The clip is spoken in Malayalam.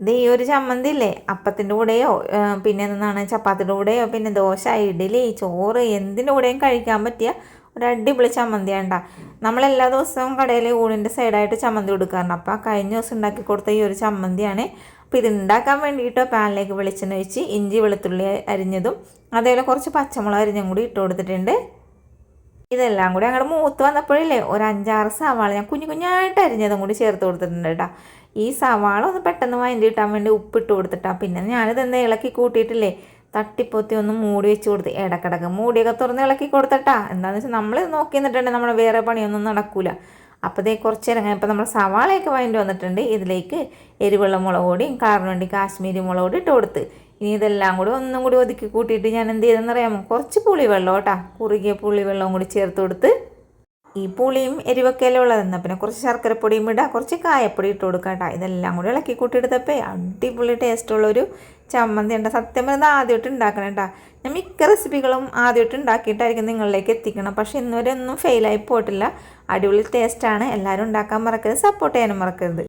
ഇത് ഈ ഒരു ചമ്മന്തി ഇല്ലേ അപ്പത്തിന്റെ കൂടെയോ പിന്നെ എന്താണ് ചപ്പാത്തിന്റെ കൂടെയോ പിന്നെ ദോശ ഇഡ്ഡലി ചോറ് എന്തിന്റെ കൂടെയും കഴിക്കാൻ പറ്റിയ ഒരു അടിപൊളി ചമ്മന്തിയാണ്ട. നമ്മളെല്ലാ ദിവസവും കടയിൽ ഊണിന്റെ സൈഡായിട്ട് ചമ്മന്തി കൊടുക്കാറുണ്ട്. അപ്പോൾ കഴിഞ്ഞ ദിവസം ഉണ്ടാക്കി കൊടുത്ത ഈ ഒരു ചമ്മന്തിയാണ്. അപ്പോൾ ഇത് ഉണ്ടാക്കാൻ വേണ്ടിയിട്ട് പാനിലേക്ക് വെളിച്ചെണ്ണ ഒഴിച്ച് ഇഞ്ചി വെളുത്തുള്ളി അരിഞ്ഞതും അതേപോലെ കുറച്ച് പച്ചമുളക് അരിഞ്ഞും കൂടി ഇട്ട് കൊടുത്തിട്ടുണ്ട്. ഇതെല്ലാം കൂടി അങ്ങോട്ട് മൂത്ത് വന്നപ്പോഴില്ലേ ഒരു അഞ്ചാറ് സവാള ഞാൻ കുഞ്ഞു കുഞ്ഞായിട്ട് അരിഞ്ഞതും കൂടി ചേർത്ത് കൊടുത്തിട്ടുണ്ട് കേട്ടോ ഈ സവാള ഒന്ന് പെട്ടെന്ന് വഴണ്ടി കിട്ടാൻ വേണ്ടി ഉപ്പിട്ട് കൊടുത്തിട്ടാ. പിന്നെ ഞാനിത് എന്താ ഇളക്കി കൂട്ടിയിട്ടില്ലേ തട്ടിപ്പൊത്തി ഒന്ന് മൂടി വെച്ച് കൊടുത്ത്. ഇടക്കിടക്ക് മൂടിയൊക്കെ തുറന്ന് ഇളക്കി കൊടുത്തട്ടാ. എന്താണെന്ന് വെച്ചാൽ നമ്മൾ നോക്കി നിന്നിട്ടുണ്ടെങ്കിൽ നമ്മുടെ വേറെ പണിയൊന്നും നടക്കൂല. അപ്പോൾ ഇതേ കുറച്ച് നേരം ഇപ്പോൾ നമ്മൾ സവാളയൊക്കെ വഴണ്ടി വന്നിട്ടുണ്ട്. ഇതിലേക്ക് എരിവുള്ള മുളക് പൊടിയും കാറിന് വേണ്ടി കാശ്മീരി മുളക് പൊടി ഇട്ട് കൊടുത്ത്. ഇനി ഇതെല്ലാം കൂടി ഒന്നും കൂടി ഒതുക്കി കൂട്ടിയിട്ട് ഞാൻ എന്ത് ചെയ്തെന്ന് അറിയാമോ കുറച്ച് പുളിവെള്ളം കേട്ടോ. കുറുകിയ പുളിവെള്ളവും കൂടി ചേർത്ത് കൊടുത്ത്. ഈ പുളിയും എരിവൊക്കെയല്ലേ ഉള്ളതെന്നാൽ പിന്നെ കുറച്ച് ശർക്കരപ്പൊടിയും ഇടുക കുറച്ച് കായപ്പൊടി ഇട്ട് കൊടുക്കാം കേട്ടോ ഇതെല്ലാം കൂടി ഇളക്കി കൂട്ടിയെടുത്തപ്പോൾ അടിപൊളി ടേസ്റ്റുള്ളൊരു ചമ്മന്തി ഉണ്ട്. സത്യം പറയുന്നത് ആദ്യമായിട്ട് ഉണ്ടാക്കണം കേട്ടോ ഞാൻ മിക്ക റെസിപ്പികളും ആദ്യമായിട്ട് ഉണ്ടാക്കിയിട്ടായിരിക്കും നിങ്ങളിലേക്ക് എത്തിക്കണം. പക്ഷേ ഇന്നുവരെ ഒന്നും ഫെയിലായി പോയിട്ടില്ല. അടിപൊളി ടേസ്റ്റാണ് എല്ലാവരും ഉണ്ടാക്കാൻ മറക്കരുത്. സപ്പോർട്ട് ചെയ്യാനും മറക്കരുത്.